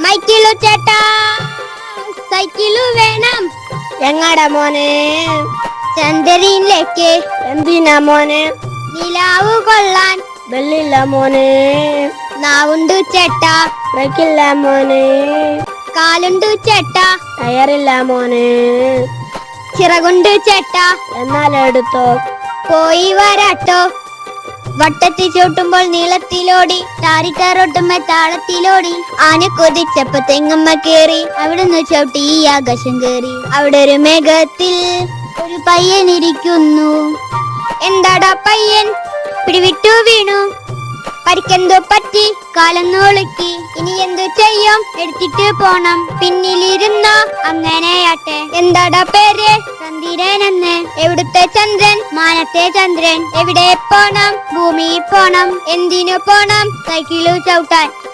മൈക്കിളു ചേട്ടാ. സൈക്കിളു വേണം. എങ്ങടാ മോനെ? ചന്ദ്രനിലേക്ക് എന്തിനാ മോനെ? നിലാവ് കൊള്ളാൻ. വെള്ളില്ല മോനെ. നാവുണ്ടു ചേട്ടാ. ബ്രേക്കില്ല മോനെ. കാലുണ്ടു ചേട്ടാ. ടയറില്ല മോനെ. ചിറകുണ്ടു ചേട്ടാ. എന്നാൽ എടുത്തോ? പോയി വരാട്ടോ. വട്ടത്തിൽ ചൂട്ടുമ്പോൾ നീളത്തിലോടി ടാറിട്ടാറൊട്ടുമ്പോ താളത്തിലോടി. ആന കൊതിച്ചപ്പോ തെങ്ങമ്മ കേറി അവിടുന്ന് ചവിട്ടി ഈ ആകാശം കേറി അവിടെ ഒരു മേഘത്തിൽ ഒരു പയ്യൻ ഇരിക്കുന്നു. എന്താടാ പയ്യൻ? പിടിവിട്ടു വീണു. പരിക്കെന്തോ പറ്റി? കാലന്നോളുക്കി ഇനി എന്തു ചെയ്യും? എടുത്തിട്ട് പോണം. പിന്നിലിരുന്നോ? അങ്ങനെയാട്ടെ. എന്താടാ പേര്? ചന്ദ്രനെന്ന്. എവിടുത്തെ ചന്ദ്രൻ? മാനത്തെ ചന്ദ്രൻ. എവിടെ പോണം? ഭൂമിയിൽ പോണം. എന്തിനു പോണം? സൈക്കിളു ചവിട്ടാൻ.